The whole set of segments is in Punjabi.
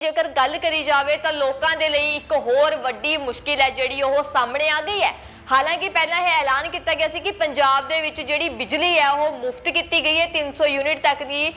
ਜੇਕਰ ਗੱਲ ਕਰੀ ਜਾਵੇ ਤਾਂ ਲੋਕਾਂ ਦੇ ਲਈ ਇੱਕ ਹੋਰ ਵੱਡੀ ਮੁਸ਼ਕਿਲ ਹੈ ਜਿਹੜੀ ਉਹ ਸਾਹਮਣੇ ਆ ਗਈ ਹੈ। ਹਾਲਾਂਕਿ ਪਹਿਲਾਂ ਇਹ ਐਲਾਨ ਕੀਤਾ ਗਿਆ ਸੀ ਕਿ ਪੰਜਾਬ ਦੇ ਵਿੱਚ ਜਿਹੜੀ ਬਿਜਲੀ ਹੈ ਉਹ ਮੁਫਤ ਕੀਤੀ ਗਈ ਹੈ। 300 ਯੂਨਿਟ ਤੱਕ ਦੀ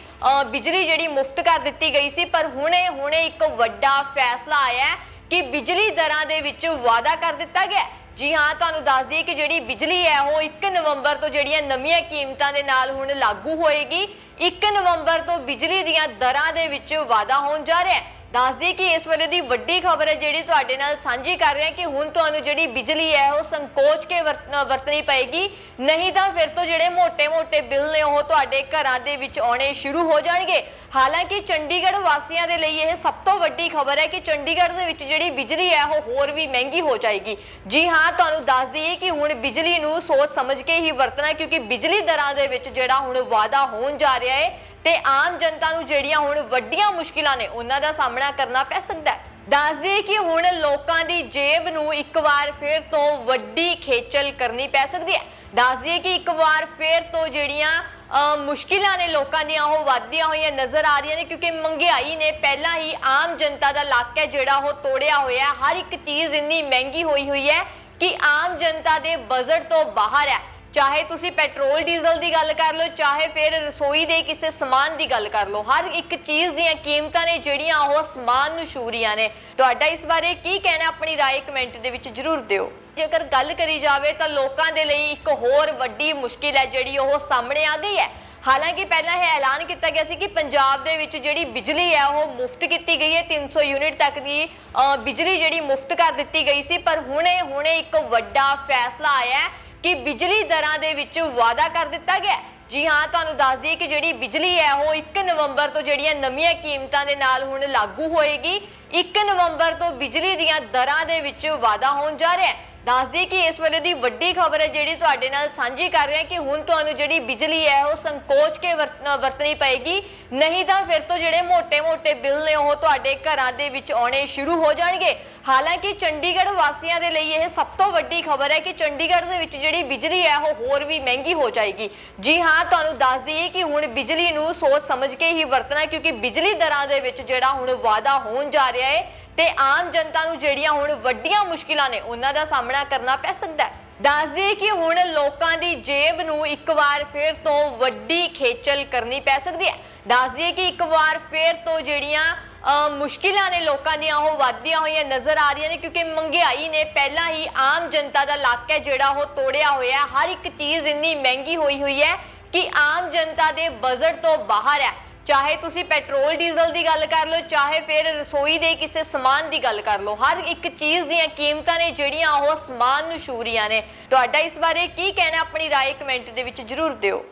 ਬਿਜਲੀ ਜਿਹੜੀ ਮੁਫਤ ਕਰ ਦਿੱਤੀ ਗਈ ਸੀ। ਪਰ ਹੁਣੇ ਹੁਣੇ ਇੱਕ ਵੱਡਾ ਫੈਸਲਾ ਆਇਆ ਹੈ ਕਿ ਬਿਜਲੀ ਦਰਾਂ ਦੇ ਵਿੱਚ ਵਾਅਦਾ ਕਰ ਦਿੱਤਾ ਗਿਆ ਜੀ ਹਾਂ, ਤੁਹਾਨੂੰ ਦੱਸ ਦਈਏ ਕਿ ਜਿਹੜੀ ਬਿਜਲੀ ਹੈ ਉਹ 1 ਨਵੰਬਰ ਤੋਂ ਜਿਹੜੀਆਂ ਨਵੀਆਂ ਕੀਮਤਾਂ ਦੇ ਨਾਲ ਹੁਣ ਲਾਗੂ ਹੋਏਗੀ। 1 ਨਵੰਬਰ ਤੋਂ ਬਿਜਲੀ ਦੀਆਂ ਦਰਾਂ ਦੇ ਵਿੱਚ ਵਾਧਾ ਹੋਣ ਜਾ ਰਿਹਾ ਹੈ। ਦੱਸਦੀ ਕਿ ਇਸ ਵੇਲੇ ਦੀ ਵੱਡੀ ਖਬਰ ਹੈ ਜਿਹੜੀ ਤੁਹਾਡੇ ਨਾਲ ਸਾਂਝੀ ਕਰ ਰਹੇ ਹਾਂ ਕਿ ਹੁਣ ਤੁਹਾਨੂੰ ਜਿਹੜੀ ਬਿਜਲੀ ਹੈ ਉਹ ਸੰਕੋਚ ਕੇ ਵਰਤਣੀ ਪਏਗੀ। ਨਹੀਂ ਤਾਂ ਫਿਰ ਤੋਂ ਜਿਹੜੇ ਮੋٹے-ਮੋٹے ਬਿੱਲ ਨੇ ਉਹ ਤੁਹਾਡੇ ਘਰਾਂ ਦੇ ਵਿੱਚ ਆਉਣੇ ਸ਼ੁਰੂ ਹੋ ਜਾਣਗੇ। ਹਾਲਾਂਕਿ ਚੰਡੀਗੜ੍ਹ ਵਾਸੀਆਂ ਦੇ ਲਈ ਇਹ ਸਭ ਤੋਂ ਵੱਡੀ ਖਬਰ ਹੈ ਕਿ ਚੰਡੀਗੜ੍ਹ ਦੇ ਵਿੱਚ ਜਿਹੜੀ ਬਿਜਲੀ ਹੈ ਉਹ ਹੋਰ ਵੀ ਮਹਿੰਗੀ ਹੋ ਜਾਏਗੀ। ਜੀ ਹਾਂ, ਤੁਹਾਨੂੰ ਦੱਸ ਦਈਏ ਕਿ ਹੁਣ ਬਿਜਲੀ ਨੂੰ ਸੋਚ ਸਮਝ ਕੇ ਹੀ ਵਰਤਣਾ ਕਿਉਂਕਿ ਬਿਜਲੀ ਦਰਾਂ ਦੇ ਵਿੱਚ ਜਿਹੜਾ ਹੁਣ ਵਾਅਦਾ ਹੋਣ ਜਾ ਰਿਹਾ ਹੈ ਤੇ ਆਮ ਜਨਤਾ ਨੂੰ ਜਿਹੜੀਆਂ ਹੁਣ ਵੱਡੀਆਂ ਮੁਸ਼ਕਿਲਾਂ ਨੇ ਉਹਨਾਂ ਦਾ ਸਾਹਮਣਾ ਕਰਨਾ ਪੈ ਸਕਦਾ ਹੈ। ਦੱਸ ਦਈਏ ਕਿ ਹੁਣ ਲੋਕਾਂ ਦੀ ਜੇਬ ਨੂੰ ਇੱਕ ਵਾਰ ਫੇਰ ਤੋਂ ਵੱਡੀ ਖੇਚਲ ਕਰਨੀ ਪੈ ਸਕਦੀ ਹੈ। ਦੱਸ ਦਈਏ ਕਿ ਇੱਕ ਵਾਰ ਫੇਰ ਤੋਂ ਜਿਹੜੀਆਂ ਮੁਸ਼ਕਿਲਾਂ ਨੇ ਲੋਕਾਂ ਦੀਆਂ, ਉਹ ਵੱਧਦੀਆਂ ਹੋਈਆਂ ਨਜ਼ਰ ਆ ਰਹੀਆਂ ਨੇ ਕਿਉਂਕਿ ਮਹਿੰਗਾਈ ਨੇ ਪਹਿਲਾਂ ਹੀ ਆਮ ਜਨਤਾ ਦਾ ਲੱਕ ਹੈ ਜਿਹੜਾ ਉਹ ਤੋੜਿਆ ਹੋਇਆ ਹਰ ਇੱਕ ਚੀਜ਼ ਇੰਨੀ ਮਹਿੰਗੀ ਹੋਈ ਹੋਈ ਹੈ ਕਿ ਆਮ ਜਨਤਾ ਦੇ ਬਜਟ ਤੋਂ ਬਾਹਰ ਹੈ। ਚਾਹੇ ਤੁਸੀਂ ਪੈਟਰੋਲ ਡੀਜ਼ਲ ਦੀ ਗੱਲ ਕਰ ਲਓ ਚਾਹੇ ਫਿਰ ਰਸੋਈ ਦੇ ਕਿਸੇ ਸਮਾਨ ਦੀ ਗੱਲ ਕਰ ਲਓ ਹਰ ਇੱਕ ਚੀਜ਼ ਦੀਆਂ ਕੀਮਤਾਂ ਨੇ ਜਿਹੜੀਆਂ ਉਹ ਅਸਮਾਨ ਨੂੰ ਛੂ ਰਹੀਆਂ ਨੇ ਤੁਹਾਡਾ ਇਸ ਬਾਰੇ ਕੀ ਕਹਿਣਾ ਆਪਣੀ رائے ਕਮੈਂਟ ਦੇ ਵਿੱਚ ਜਰੂਰ ਦਿਓ ਜੇਕਰ ਗੱਲ ਕਰੀ ਜਾਵੇ ਤਾਂ ਲੋਕਾਂ ਦੇ ਲਈ ਇੱਕ ਹੋਰ ਵੱਡੀ ਮੁਸ਼ਕਿਲ ਹੈ ਜਿਹੜੀ ਉਹ ਸਾਹਮਣੇ ਆ ਗਈ ਹੈ ਹਾਲਾਂਕਿ ਪਹਿਲਾਂ ਇਹ ਐਲਾਨ ਕੀਤਾ ਗਿਆ ਸੀ ਕਿ ਪੰਜਾਬ ਦੇ ਵਿੱਚ ਜਿਹੜੀ ਬਿਜਲੀ ਹੈ ਉਹ ਮੁਫਤ ਕੀਤੀ ਗਈ ਹੈ 300 ਯੂਨਿਟ ਤੱਕ ਦੀ ਅ, ਬਿਜਲੀ ਜਿਹੜੀ ਮੁਫਤ ਕਰ ਦਿੱਤੀ ਗਈ ਸੀ ਪਰ ਹੁਣੇ ਹੁਣੇ ਇੱਕ ਵੱਡਾ ਫੈਸਲਾ ਆਇਆ ਹੈ ਕਿ ਬਿਜਲੀ ਦਰਾਂ ਦੇ ਵਿੱਚ ਵਾਅਦਾ ਕਰ ਦਿੱਤਾ ਗਿਆ ਜੀ ਹਾਂ, ਤੁਹਾਨੂੰ ਦੱਸ ਦਈਏ ਕਿ ਜਿਹੜੀ ਬਿਜਲੀ ਹੈ, ਉਹ 1 ਨਵੰਬਰ ਤੋਂ ਜਿਹੜੀਆਂ ਨਵੀਆਂ ਕੀਮਤਾਂ ਦੇ ਨਾਲ ਹੁਣ ਲਾਗੂ ਹੋਏਗੀ। 1 ਨਵੰਬਰ ਤੋਂ ਬਿਜਲੀ ਦੀਆਂ ਦਰਾਂ ਦੇ ਵਿੱਚ ਵਾਧਾ ਹੋਣ ਜਾ ਰਿਹਾ ਹੈ। ਦੱਸਦੀ ਕਿ ਇਸ ਵੇਲੇ ਦੀ ਵੱਡੀ ਖਬਰ ਹੈ ਜਿਹੜੀ ਤੁਹਾਡੇ ਨਾਲ ਸਾਂਝੀ ਕਰ ਰਹੇ ਹਾਂ ਕਿ ਹੁਣ ਤੁਹਾਨੂੰ ਜਿਹੜੀ ਬਿਜਲੀ ਹੈ ਉਹ ਸੰਕੋਚ ਕੇ ਵਰਤਣੀ ਪਏਗੀ। ਨਹੀਂ ਤਾਂ ਫਿਰ ਤੋਂ ਜਿਹੜੇ ਮੋਟੇ ਮੋਟੇ ਬਿੱਲ ਨੇ ਉਹ ਤੁਹਾਡੇ ਘਰਾਂ ਦੇ ਵਿੱਚ ਆਉਣੇ ਸ਼ੁਰੂ ਹੋ ਜਾਣਗੇ। ਹਾਲਾਂਕਿ ਚੰਡੀਗੜ੍ਹ ਵਾਸੀਆਂ ਦੇ ਲਈ ਇਹ ਸਭ ਤੋਂ ਵੱਡੀ ਖਬਰ ਹੈ ਕਿ ਚੰਡੀਗੜ੍ਹ ਦੇ ਵਿੱਚ ਜਿਹੜੀ ਬਿਜਲੀ ਹੈ ਉਹ ਹੋਰ ਵੀ ਮਹਿੰਗੀ ਹੋ ਜਾਏਗੀ। ਜੀ ਹਾਂ, ਤੁਹਾਨੂੰ ਦੱਸ ਦਈਏ ਕਿ ਹੁਣ ਬਿਜਲੀ ਨੂੰ ਸੋਚ ਸਮਝ ਕੇ ਹੀ ਵਰਤਣਾ ਕਿਉਂਕਿ ਬਿਜਲੀ ਦਰਾਂ ਦੇ ਵਿੱਚ ਜਿਹੜਾ ਹੁਣ ਵਾਅਦਾ ਹੋਣ ਜਾ ਰਿਹਾ ਹੈ ਤੇ ਆਮ ਜਨਤਾ ਨੂੰ ਜਿਹੜੀਆਂ ਹੁਣ ਵੱਡੀਆਂ ਮੁਸ਼ਕਿਲਾਂ ਨੇ ਉਹਨਾਂ ਦਾ ਸਾਹਮਣਾ ਕਰਨਾ ਪੈ ਸਕਦਾ ਹੈ। ਦੱਸ ਦਈਏ ਕਿ ਹੁਣ ਲੋਕਾਂ ਦੀ ਜੇਬ ਨੂੰ ਇੱਕ ਵਾਰ ਫੇਰ ਤੋਂ ਵੱਡੀ ਖੇਚਲ ਕਰਨੀ ਪੈ ਸਕਦੀ ਹੈ। ਦੱਸ ਦਈਏ ਕਿ ਇੱਕ ਵਾਰ ਫੇਰ ਤੋਂ ਜਿਹੜੀਆਂ ਮੁਸ਼ਕਿਲਾਂ ਨੇ ਲੋਕਾਂ ਦੀਆਂ, ਉਹ ਵੱਧਦੀਆਂ ਹੋਈਆਂ ਨਜ਼ਰ ਆ ਰਹੀਆਂ ਨੇ ਕਿਉਂਕਿ ਮਹਿੰਗਾਈ ਨੇ ਪਹਿਲਾਂ ਹੀ ਆਮ ਜਨਤਾ ਦਾ ਲੱਕ ਹੈ ਜਿਹੜਾ ਉਹ ਤੋੜਿਆ ਹੋਇਆ ਹਰ ਇੱਕ ਚੀਜ਼ ਇੰਨੀ ਮਹਿੰਗੀ ਹੋਈ ਹੋਈ ਹੈ ਕਿ ਆਮ ਜਨਤਾ ਦੇ ਬਜਟ ਤੋਂ ਬਾਹਰ ਹੈ। ਚਾਹੇ ਤੁਸੀਂ ਪੈਟਰੋਲ ਡੀਜ਼ਲ ਦੀ ਗੱਲ ਕਰ ਲਓ ਚਾਹੇ ਫਿਰ ਰਸੋਈ ਦੇ ਕਿਸੇ ਸਮਾਨ ਦੀ ਗੱਲ ਕਰ ਲਓ ਹਰ ਇੱਕ ਚੀਜ਼ ਦੀਆਂ ਕੀਮਤਾਂ ਨੇ ਜਿਹੜੀਆਂ ਉਹ ਅਸਮਾਨ ਨੂੰ ਛੂ ਰਹੀਆਂ ਨੇ ਤੁਹਾਡਾ ਇਸ ਬਾਰੇ ਕੀ ਕਹਿਣਾ ਆਪਣੀ رائے ਕਮੈਂਟ ਦੇ ਵਿੱਚ ਜਰੂਰ ਦਿਓ